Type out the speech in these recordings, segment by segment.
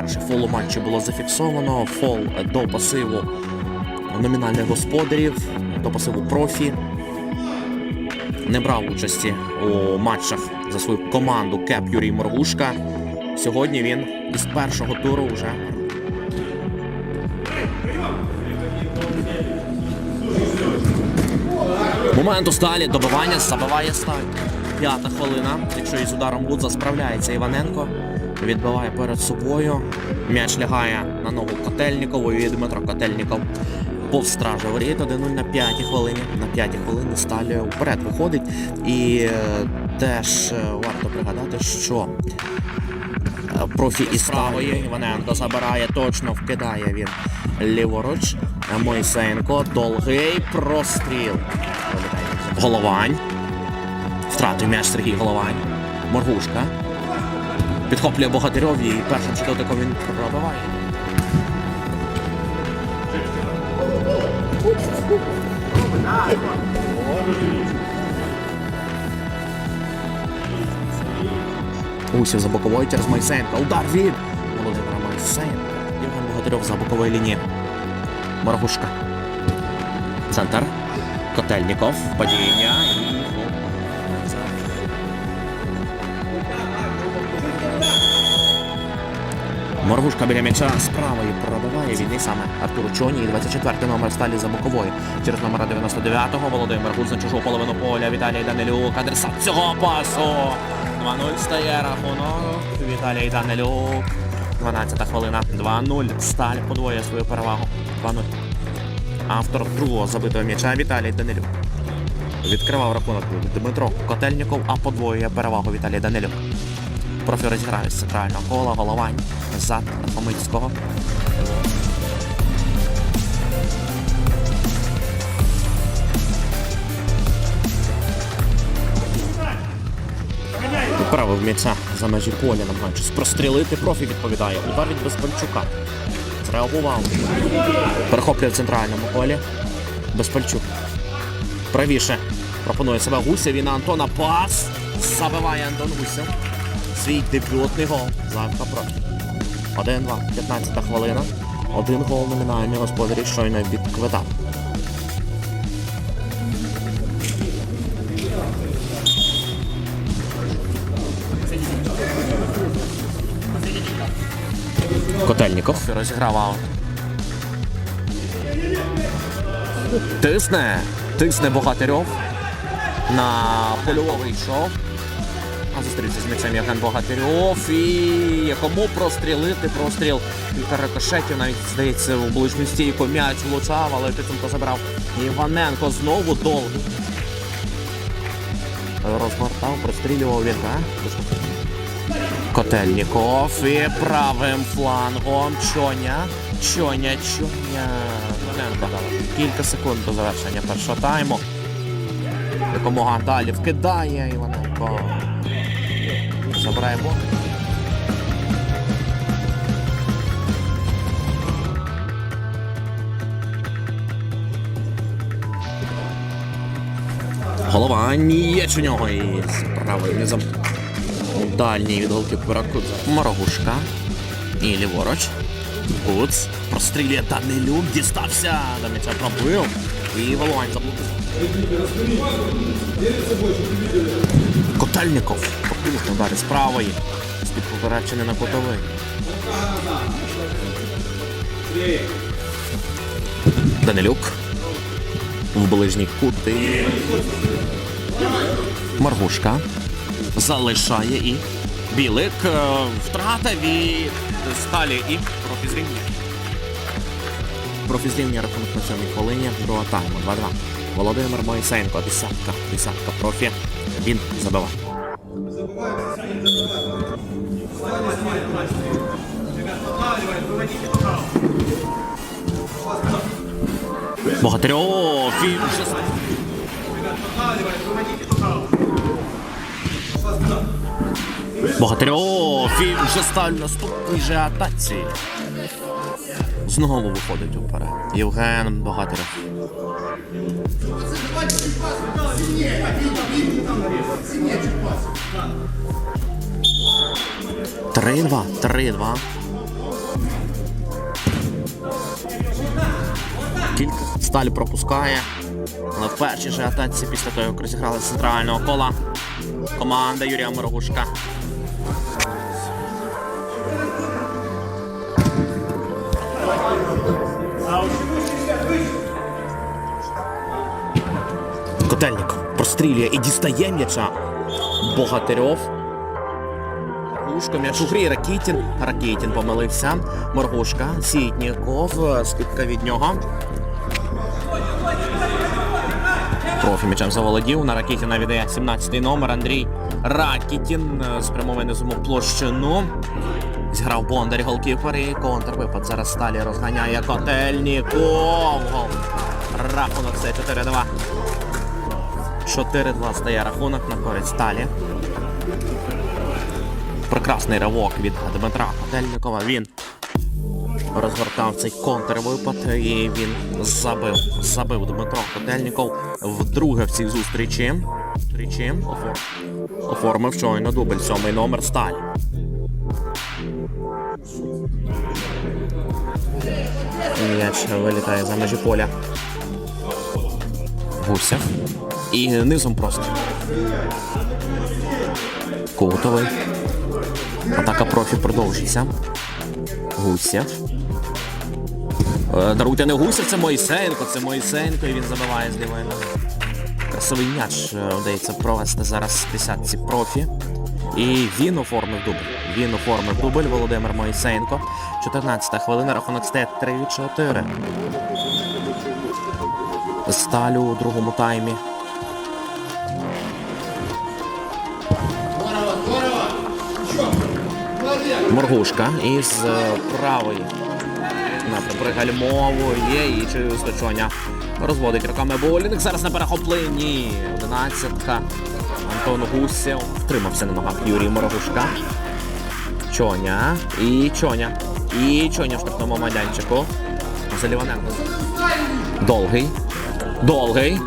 перший фол у матчі було зафіксовано. Фол до пасиву номінальних господарів, до пасиву профі. Не брав участі у матчах за свою команду Кеп Юрій Моргушка. Сьогодні він із першого туру вже Момент у сталі, добивання, забиває сталь. П'ята хвилина. Якщо із ударом Будза справляється Іваненко, відбиває перед собою. М'яч лягає на ногу Котельнікову і Дмитро Котельніков повз стража воріт 1-0 на п'ятій хвилині. На п'ятій хвилині сталь вперед виходить. І е, теж е, варто пригадати, що е, профі із правої Іваненко забирає, точно вкидає він ліворуч. Мойсенко, довгий простріл. Головань. Втратив м'яч Сергій Головань. Моргушка. Підхоплює Богатирьов і першим ж дотиком він пробиває. Усів за боковою через Майсенка. Удар від Володимира Майсенка. Євген Богатирьов за бокової лінії. Моргушка. Центр. Котельніков. Падіння. І Моргушка біля м'яча з правої пробиває від саме Артуру Чоні. І 24 номер сталі за боковою. Через номера 99-го Володимир Гуц на чужу половину поля. Віталій Данилюк. Адресат цього пасу. 2-0 стає рахунок. Віталій Данилюк. 12-та хвилина. 2-0. Сталь подвоює свою перевагу. 2-0. Автор другого забитого м'яча Віталій Данилюк. Відкривав рахунок Дмитро Котельніков, а подвоює перевагу Віталій Данилюк. Профі розіграють з центрального кола, головань, зад Хомицького. Відправив м'яча за межі поля, намагаючись прострілити. Профі відповідає. Удар від Безпальчука. Зреагував. Перехоплює в центральному колі. Безпальчук. Правіше. Пропонує себе Гуся. Він на Антона пас. Забиває Антон Гуся. Свій дебютний гол. Завка проти. 1-2. 15 хвилина. Один гол номінальний господарі щойно відквитав. Котельніков розіграв аут. Тисне. Тисне Богатирьов. На польовий йшов. А зустрівся з м'ячем Євген Богатирьов. І якому прострілити простріл. Кілька рикошетів навіть, здається, у ближню стійку м'яч влучав, але Тиценко забрав. Іваненко знову довгий. Розгортав, прострілював він, а? Котельніков і правим флангом Чоня. Чоня, Чоня. Кілька секунд до завершення першого тайму. Якомога далі вкидає Іваненко. Забирає бок. Голова є у нього і з правим низом. Дальній від голкіпера Кудза. Морогушка. І ліворуч. Гуц. Прострілює Данилюк. Дістався. До м'яча пробив. І Волонь заблокував. Котельников. Попів ударі з правої. З-під поперечини на кутовий. Данилюк. В ближній кут. І... Маргушка. Залишає і Білик. е, Втрата від сталі і профізрівня. Профізрівня рахунок на сьомій хвилині. Друга тайму. 2-2. Володимир Моїсенко. Десятка. Десятка профі. Він забиває. Він вже Богатирьов, він вже сталь наступній же атаці. Знову виходить уперед. Євген Богатирев. Три-два, три-два. Кілька сталь пропускає. Але в першій же атаці після того, як розіграли центрального кола команда Юрія Морогушка. Котельник прострілює і дістає м'яча. Богатирьов. Моргушка, м'яч у грі Ракітін. Ракітін помилився. Моргушка, Сітніков, скидка від нього. Профі м'ячем заволодів. На Ракітіна віддає 17-й номер Андрій Ракітін. е, Спрямовує низому площину. Зіграв Бондар голкіпер і контрвипад. Зараз сталі розганяє Котельніков. Рахунок це 4-2. 4-2 стає рахунок на користь сталі. Прекрасний ривок від Дмитра Котельникова. Він розгортав цей контрвипад і він забив. Забив Дмитро Котельніков вдруге в цій зустрічі. Офор- оформив щойно дубль сьомий номер сталь. М'яч вилітає за межі поля. Гусев. І низом просто. Котовий. Атака профі продовжиться. Гусєв. Е, Даруйте не Гусєв, це Моїсеєнко, це Моїсеєнко, і він забиває з лівої ноги. Красивий м'яч е, вдається провести зараз в десятці профі. І він оформив дубль. Він оформив дубль Володимир Моїсеєнко. 14 хвилина, рахунок стає 3-4. Сталю у другому таймі. Моргушка із е, правої пригальмовує і чи вистачання розводить руками Болінг. Зараз на перехопленні. Одинадцятка. Антон Гусєв втримався на ногах Юрій Морогушка. Чоня. І Чоня. І Чоня в штрафному майданчику. Заліваненко. Довгий. Довгий.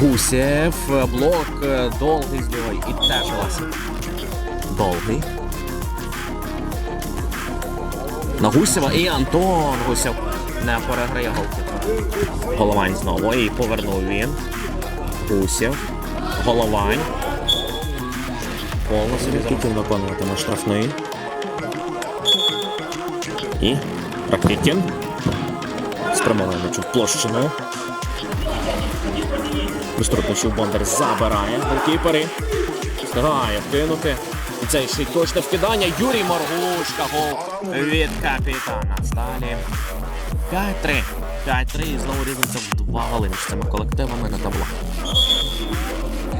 Гусєв. Блок. е, Довгий з лівої. І теж Ласик. На Гусєва і Антон Гусєв не переграє голки. Головань знову і повернув він. Гусєв. Головань. Повністю Ракітін виконуватиме штрафний. І Ракітін. Спрямовує м'яч в площину. Виструтничів Бондар забирає. Голкіпери. Встигає вкинути. І це ще точне вкидання. Юрій Моргушка. Гол від капітана. Сталі. 5-3. 5-3 і знову різниця в два голи між цими колективами на табло.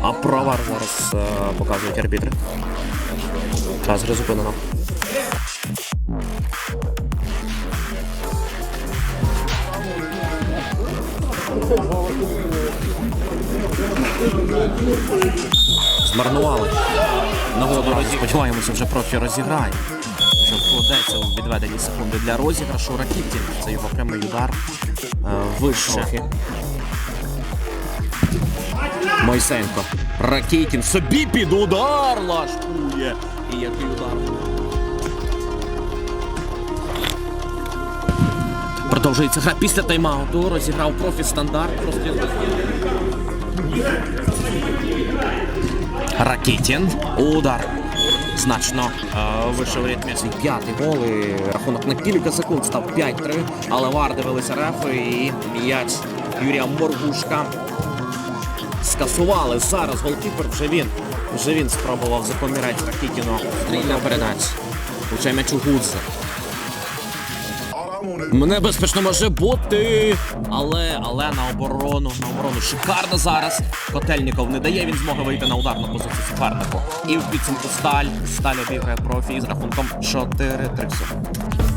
А провар зараз е, показують арбітри. Час гри зупинено. Змарнували. Нагоду сподіваємося, вже профі розіграє. Що вкладеться у відведені секунди для розіграшу Ракітін. Це його прямий удар е, вище. Мойсенко. Ракітін собі під удар лашкує. І який удар. Продовжується гра після тайм-ауту. Розіграв профі стандарт. Простріл. Ракітін. Удар. Значно е, вище в п'ятий гол і рахунок на кілька секунд став 5-3. Але вар дивилися рефи і м'яч Юрія Моргушка скасували. Зараз голкіпер вже він. Вже він спробував закомірати Ракітіну. Стрільна передача. Влучає м'яч у Гудзе. Небезпечно може бути, але але на оборону, на оборону шикарно зараз. Котельніков не дає він змоги вийти на ударну позицію супернику. І в підсумку сталь. Сталь обіграє профі з рахунком 4-3.